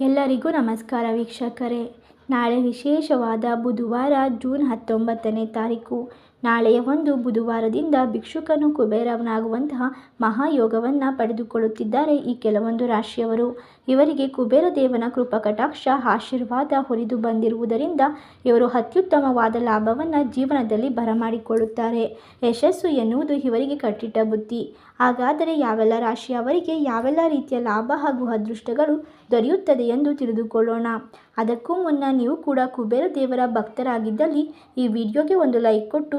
ಎಲ್ಲರಿಗೂ ನಮಸ್ಕಾರ ವೀಕ್ಷಕರೇ. ನಾಳೆ ವಿಶೇಷವಾದ ಬುಧವಾರ ಜೂನ್ ಹತ್ತೊಂಬತ್ತನೇ ತಾರೀಕು. ನಾಳೆಯ ಒಂದು ಬುಧವಾರದಿಂದ ಭಿಕ್ಷುಕನು ಕುಬೇರನಾಗುವಂತಹ ಮಹಾಯೋಗವನ್ನು ಪಡೆದುಕೊಳ್ಳುತ್ತಿದ್ದಾರೆ ಈ ಕೆಲವೊಂದು ರಾಶಿಯವರು. ಇವರಿಗೆ ಕುಬೇರ ದೇವನ ಕೃಪಕಟಾಕ್ಷ ಆಶೀರ್ವಾದ ಹೊರಿದು ಬಂದಿರುವುದರಿಂದ ಇವರು ಅತ್ಯುತ್ತಮವಾದ ಲಾಭವನ್ನು ಜೀವನದಲ್ಲಿ ಬರಮಾಡಿಕೊಳ್ಳುತ್ತಾರೆ. ಯಶಸ್ಸು ಎನ್ನುವುದು ಇವರಿಗೆ ಕಟ್ಟಿಟ್ಟ ಬುದ್ಧಿ. ಹಾಗಾದರೆ ಯಾವೆಲ್ಲ ರಾಶಿಯವರಿಗೆ ಯಾವೆಲ್ಲ ರೀತಿಯ ಲಾಭ ಹಾಗೂ ಅದೃಷ್ಟಗಳು ದೊರೆಯುತ್ತದೆ ಎಂದು ತಿಳಿದುಕೊಳ್ಳೋಣ. ಅದಕ್ಕೂ ಮುನ್ನ ನೀವು ಕೂಡ ಕುಬೇರ ದೇವರ ಭಕ್ತರಾಗಿದ್ದಲ್ಲಿ ಈ ವಿಡಿಯೋಗೆ ಒಂದು ಲೈಕ್ ಕೊಟ್ಟು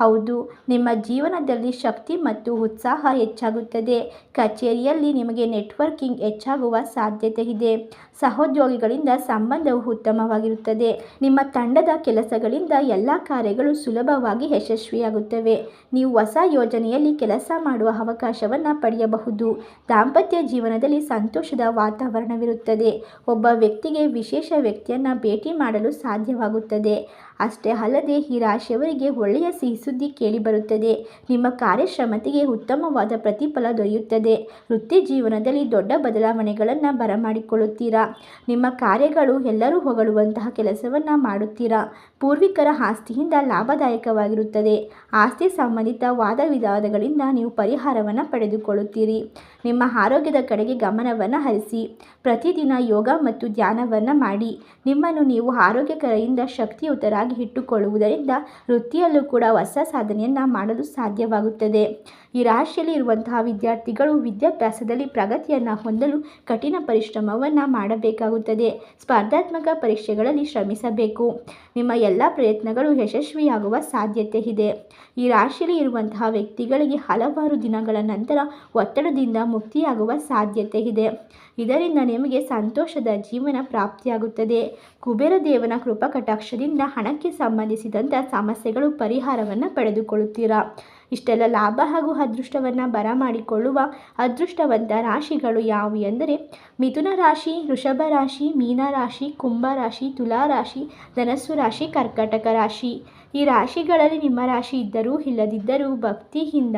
ಹೌದು, ನಿಮ್ಮ ಜೀವನದಲ್ಲಿ ಶಕ್ತಿ ಮತ್ತು ಉತ್ಸಾಹ ಹೆಚ್ಚಾಗುತ್ತದೆ. ಕಚೇರಿಯಲ್ಲಿ ನಿಮಗೆ ನೆಟ್ವರ್ಕಿಂಗ್ ಹೆಚ್ಚಾಗುವ ಸಾಧ್ಯತೆ ಇದೆ. ಸಹೋದ್ಯೋಗಿಗಳಿಂದ ಸಂಬಂಧವು ಉತ್ತಮವಾಗಿರುತ್ತದೆ. ನಿಮ್ಮ ತಂಡದ ಕೆಲಸಗಳಿಂದ ಎಲ್ಲ ಕಾರ್ಯಗಳು ಸುಲಭವಾಗಿ ಯಶಸ್ವಿಯಾಗುತ್ತವೆ. ನೀವು ಹೊಸ ಯೋಜನೆಯಲ್ಲಿ ಕೆಲಸ ಮಾಡುವ ಅವಕಾಶವನ್ನು ಪಡೆಯಬಹುದು. ದಾಂಪತ್ಯ ಜೀವನದಲ್ಲಿ ಸಂತೋಷದ ವಾತಾವರಣವಿರುತ್ತದೆ. ಒಬ್ಬ ವ್ಯಕ್ತಿಗೆ ವಿಶೇಷ ವ್ಯಕ್ತಿಯನ್ನು ಭೇಟಿ ಮಾಡಲು ಸಾಧ್ಯವಾಗುತ್ತದೆ. ಅಷ್ಟೇ ಅಲ್ಲದೆ ಈ ರಾಶಿಯವರಿಗೆ ಒಳ್ಳೆಯ ಸಿಹಿ ಸುದ್ದಿ ಕೇಳಿಬರುತ್ತದೆ. ನಿಮ್ಮ ಕಾರ್ಯಕ್ಷಮತೆಗೆ ಉತ್ತಮವಾದ ಪ್ರತಿಫಲ ದೊರೆಯುತ್ತದೆ. ವೃತ್ತಿ ಜೀವನದಲ್ಲಿ ದೊಡ್ಡ ಬದಲಾವಣೆಗಳನ್ನು ಬರಮಾಡಿಕೊಳ್ಳುತ್ತೀರಾ? ನಿಮ್ಮ ಕಾರ್ಯಗಳು ಎಲ್ಲರೂ ಹೊಗಳುವಂತಹ ಕೆಲಸವನ್ನು ಮಾಡುತ್ತೀರಾ? ಪೂರ್ವಿಕರ ಆಸ್ತಿಯಿಂದ ಲಾಭದಾಯಕವಾಗಿರುತ್ತದೆ. ಆಸ್ತಿ ಸಂಬಂಧಿತ ವಾದ ವಿವಾದಗಳಿಂದ ನೀವು ಪರಿಹಾರವನ್ನು ಪಡೆದುಕೊಳ್ಳುತ್ತೀರಿ. ನಿಮ್ಮ ಆರೋಗ್ಯದ ಕಡೆಗೆ ಗಮನವನ್ನು ಹರಿಸಿ. ಪ್ರತಿದಿನ ಯೋಗ ಮತ್ತು ಧ್ಯಾನವನ್ನು ಮಾಡಿ. ನಿಮ್ಮನ್ನು ನೀವು ಆರೋಗ್ಯಕರೆಯಿಂದ ಶಕ್ತಿಯುತರಾಗಿ ಇಟ್ಟುಕೊಳ್ಳುವುದರಿಂದ ವೃತ್ತಿಯಲ್ಲೂ ಕೂಡ ಹೊಸ ಸಾಧನೆಯನ್ನು ಮಾಡಲು ಸಾಧ್ಯವಾಗುತ್ತದೆ. ಈ ರಾಶಿಯಲ್ಲಿ ಇರುವಂತಹ ವಿದ್ಯಾರ್ಥಿಗಳು ವಿದ್ಯಾಭ್ಯಾಸದಲ್ಲಿ ಪ್ರಗತಿಯನ್ನು ಹೊಂದಲು ಕಠಿಣ ಪರಿಶ್ರಮವನ್ನು ಮಾಡಬೇಕಾಗುತ್ತದೆ. ಸ್ಪರ್ಧಾತ್ಮಕ ಪರೀಕ್ಷೆಗಳಲ್ಲಿ ಶ್ರಮಿಸಬೇಕು. ನಿಮ್ಮ ಎಲ್ಲ ಪ್ರಯತ್ನಗಳು ಯಶಸ್ವಿಯಾಗುವ ಸಾಧ್ಯತೆ ಇದೆ. ಈ ರಾಶಿಯಲ್ಲಿ ಇರುವಂತಹ ವ್ಯಕ್ತಿಗಳಿಗೆ ಹಲವಾರು ದಿನಗಳ ನಂತರ ಒತ್ತಡದಿಂದ ಮುಕ್ತಿಯಾಗುವ ಸಾಧ್ಯತೆ ಇದೆ. ಇದರಿಂದ ನಿಮಗೆ ಸಂತೋಷದ ಜೀವನ ಪ್ರಾಪ್ತಿಯಾಗುತ್ತದೆ. ಕುಬೇರ ದೇವನ ಕೃಪಾ ಕಟಾಕ್ಷದಿಂದ ಹಣಕ್ಕೆ ಸಂಬಂಧಿಸಿದಂಥ ಸಮಸ್ಯೆಗಳು ಪರಿಹಾರವನ್ನು ಪಡೆದುಕೊಳ್ಳುತ್ತೀರಾ? ಇಷ್ಟೆಲ್ಲ ಲಾಭ ಹಾಗೂ ಅದೃಷ್ಟವನ್ನು ಬರಮಾಡಿಕೊಳ್ಳುವ ಅದೃಷ್ಟವಂತ ರಾಶಿಗಳು ಯಾವುವು ಎಂದರೆ, ಮಿಥುನ ರಾಶಿ, ವೃಷಭ ರಾಶಿ ಮೀನರಾಶಿ ರಾಶಿ, ಕುಂಭ ರಾಶಿ, ತುಲಾ ರಾಶಿ, ಧನಸ್ಸು ರಾಶಿ, ಕರ್ಕಟಕ ರಾಶಿ. ಈ ರಾಶಿಗಳಲ್ಲಿ ನಿಮ್ಮ ರಾಶಿ ಇದ್ದರೂ ಇಲ್ಲದಿದ್ದರೂ ಭಕ್ತಿಯಿಂದ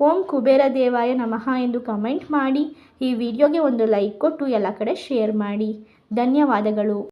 ಓಂ ಕುಬೇರ ದೇವಾಯ ನಮಃ ಎಂದು ಕಮೆಂಟ್ ಮಾಡಿ, ಈ ವಿಡಿಯೋಗೆ ಒಂದು ಲೈಕ್ ಕೊಟ್ಟು ಎಲ್ಲ ಕಡೆ ಶೇರ್ ಮಾಡಿ. ಧನ್ಯವಾದಗಳು.